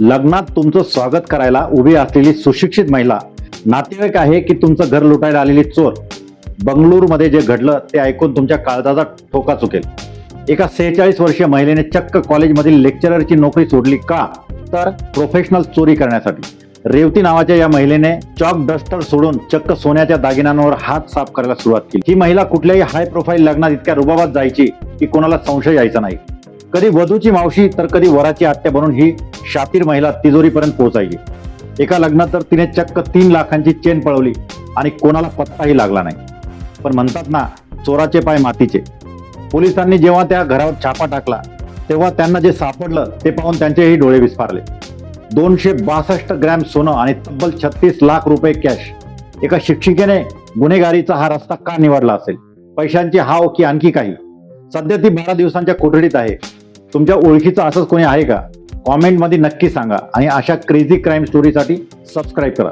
लग्नात तुमचं स्वागत करायला उभी असलेली सुशिक्षित महिला. नातेवाईक आहे की तुमचं घर लुटायला आलेली चोर. बंगळूरमध्ये जे घडलं ते ऐकून तुमच्या काळजाचा ठोका चुकेल. एका सेहेचाळीस वर्षीय महिलेने चक्क कॉलेजमधील लेक्चररची नोकरी सोडली का? तर प्रोफेशनल चोरी करण्यासाठी. रेवती नावाच्या या महिलेने चॉक डस्टर सोडून चक्क सोन्याच्या दागिन्यांवर हात साफ करायला सुरुवात केली. ही महिला कुठल्याही हाय प्रोफाईल लग्नात इतक्या रुबाबात जायची की कोणाला संशय यायचा नाही. कधी वधूची मावशी तर कधी वराची आत्या बनून ही शातीर महिला तिजोरीपर्यंत पोहोचायची. एका लग्नात तर तिने चक्क तीन लाखांची चेन पळवली आणि कोणाला पत्ताही लागला नाही. पण म्हणतात ना चोराचे पाय मातीचे. पोलिसांनी जेव्हा त्या घरावर छापा टाकला तेव्हा त्यांना जे सापडलं ते पाहून त्यांचेही डोळे विस्फारले. दोनशे बासष्ट ग्रॅम सोनं आणि तब्बल छत्तीस लाख रुपये कॅश. एका शिक्षिकेने गुन्हेगारीचा हा रस्ता का निवडला असेल? पैशांची हाव की आणखी काही? सध्या ती बारा दिवसांच्या कोठडीत आहे. तुमच्या ओळखीचं असंच कोणी आहे का? कॉमेंटमध्ये नक्की सांगा आणि अशा क्रेझी क्राईम स्टोरीसाठी सबस्क्राईब करा.